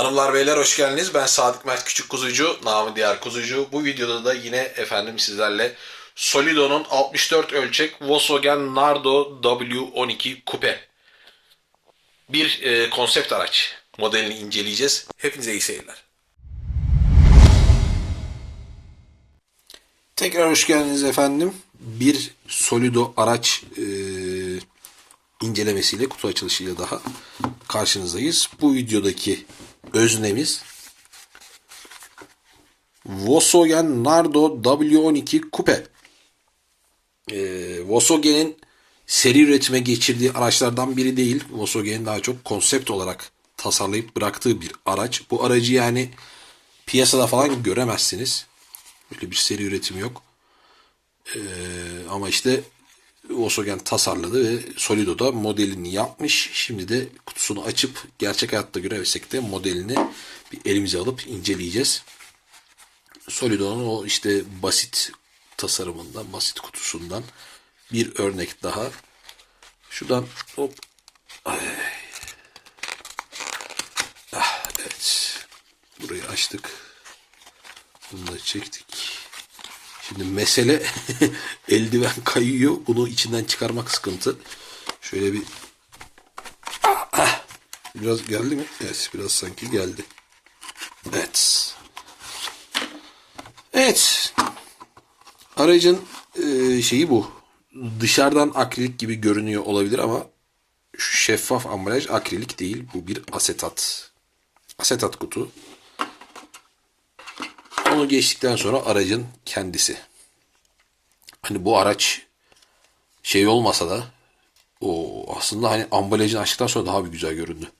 Hanımlar beyler hoş geldiniz. Ben Sadık Mert Küçük Kuzucu, namı diğer Kuzucu. Bu videoda da yine efendim sizlerle Solido'nun 64 ölçek Volkswagen Nardo W12 Coupe. Bir e, konsept araç modelini inceleyeceğiz. Hepinize iyi seyirler. Tekrar hoş geldiniz efendim. Bir Solido araç e, incelemesiyle, kutu açılışıyla daha karşınızdayız. Bu videodaki öznemiz Volkswagen Nardo W12 Coupe. Ee, Volkswagen'in seri üretime geçirdiği araçlardan biri değil. Volkswagen'in daha çok konsept olarak tasarlayıp bıraktığı bir araç. Bu aracı yani piyasada falan göremezsiniz. Böyle bir seri üretim yok. Ee, ama işte Volkswagen tasarladı ve Solido'da modelini yapmış. Şimdi de kutusunu açıp gerçek hayatta göremesek de modelini bir elimize alıp inceleyeceğiz. Solido'nun o işte basit tasarımından, basit kutusundan bir örnek daha. Şuradan hop. Ay. Ah, evet. Burayı açtık. Bunu da çektik. Şimdi mesele eldiven kayıyor. Bunu içinden çıkarmak sıkıntı. Şöyle bir biraz geldi mi? Evet biraz sanki geldi. Evet. Evet. Aracın e, şeyi bu. Dışarıdan akrilik gibi görünüyor olabilir ama şeffaf ambalaj akrilik değil. Bu bir asetat. Asetat kutu. Onu geçtikten sonra aracın kendisi. Hani bu araç şey olmasa da o aslında hani ambalajını açtıktan sonra daha bir güzel göründü.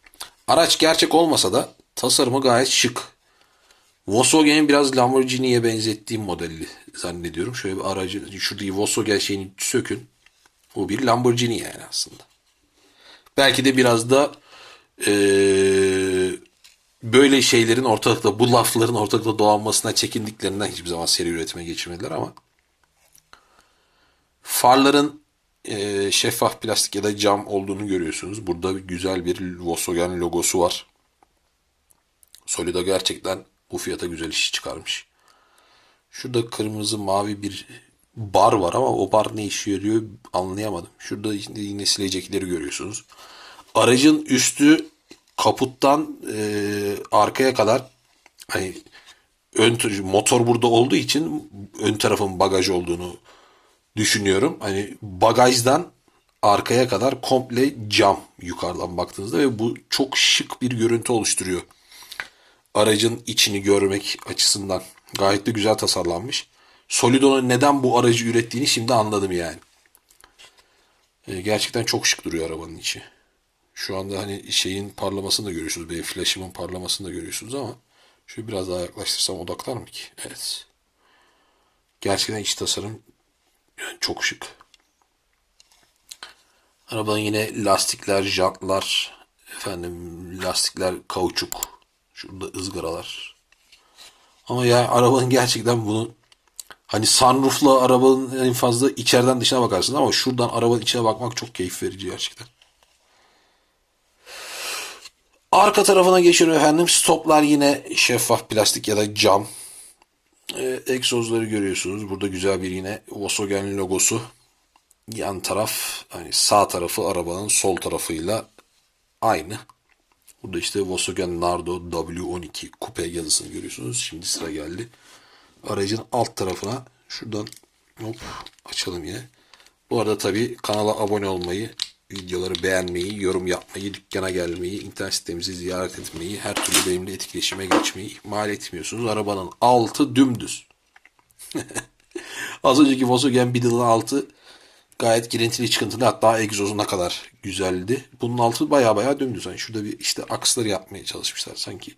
Araç gerçek olmasa da tasarımı gayet şık. Volkswagen'in biraz Lamborghini'ye benzettiğim modeli zannediyorum. Şöyle bir aracı, şuradaki Volkswagen şeyini sökün. Bu bir Lamborghini yani aslında. Belki de biraz da eee böyle şeylerin ortalıkta, bu lafların ortalıkta dolanmasına çekindiklerinden hiçbir zaman seri üretime geçirmediler ama farların e, şeffaf plastik ya da cam olduğunu görüyorsunuz. Burada güzel bir Volkswagen logosu var. Solido gerçekten bu fiyata güzel iş çıkarmış. Şurada kırmızı mavi bir bar var ama o bar ne işe yarıyor anlayamadım. Şurada yine silecekleri görüyorsunuz. Aracın üstü kaputtan e, arkaya kadar hani ön motor burada olduğu için ön tarafın bagaj olduğunu düşünüyorum. Hani bagajdan arkaya kadar komple cam yukarıdan baktığınızda ve bu çok şık bir görüntü oluşturuyor. Aracın içini görmek açısından gayet de güzel tasarlanmış. Solido'nun neden bu aracı ürettiğini şimdi anladım yani. E, gerçekten çok şık duruyor arabanın içi. Şu anda hani şeyin parlamasını da görüyorsunuz. Benim flaşımın parlamasını da görüyorsunuz ama şöyle biraz daha yaklaştırsam odaklar mı ki? Evet. Gerçekten iç tasarım yani çok şık. Arabanın yine lastikler, jantlar, efendim lastikler kauçuk. Şurada ızgaralar. Ama ya arabanın gerçekten bunu hani sunroofla arabanın en fazla içeriden dışına bakarsın ama şuradan arabanın içine bakmak çok keyif verici gerçekten. Arka tarafına geçiyorum efendim. Stoplar yine şeffaf plastik ya da cam. Ee, egzozları görüyorsunuz. Burada güzel bir yine Volkswagen logosu. Yan taraf hani sağ tarafı arabanın sol tarafıyla aynı. Burada işte Volkswagen Nardo W12 Coupe yazısını görüyorsunuz. Şimdi sıra geldi. Aracın alt tarafına şuradan hop açalım yine. Bu arada tabii kanala abone olmayı, videoları beğenmeyi, yorum yapmayı, dükkana gelmeyi, internet sitemizi ziyaret etmeyi, her türlü benimle etkileşime geçmeyi ihmal etmiyorsunuz. Arabanın altı dümdüz. Az önceki Volkswagen Beetle'ın altı gayet girintili çıkıntılı hatta egzozuna kadar güzeldi. Bunun altı baya baya dümdüz. Yani şurada bir işte aksları yapmaya çalışmışlar sanki.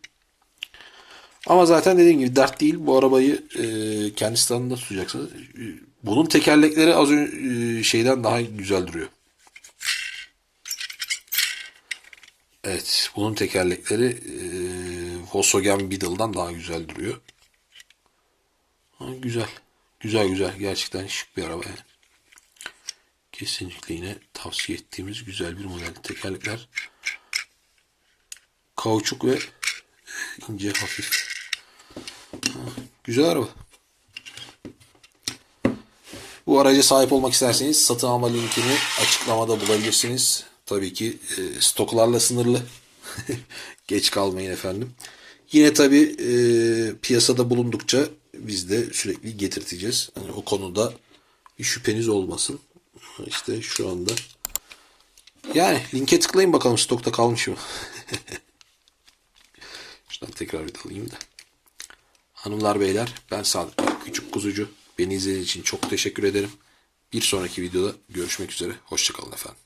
Ama zaten dediğim gibi dert değil. Bu arabayı e, kendi standında tutacaksınız. Bunun tekerlekleri az önce e, şeyden daha güzel duruyor. Evet, bunun tekerlekleri e, Volkswagen Beetle'dan daha güzel duruyor. Ha, güzel. Güzel güzel. Gerçekten şık bir araba yani. Kesinlikle yine tavsiye ettiğimiz güzel bir model. Tekerlekler kauçuk ve ince hafif. Ha, Güzel araba. Bu araca sahip olmak isterseniz satın alma linkini açıklamada bulabilirsiniz. Tabii ki e, stoklarla sınırlı. Geç kalmayın efendim. Yine tabii e, piyasada bulundukça biz de sürekli getirteceğiz. Yani o konuda bir şüpheniz olmasın. İşte şu anda. Yani linke tıklayın bakalım stokta kalmış mı? Şuradan tekrar bir alayım da. Hanımlar beyler ben Sadık Küçük Kuzucu. Beni izlediğiniz için çok teşekkür ederim. Bir sonraki videoda görüşmek üzere. Hoşçakalın efendim.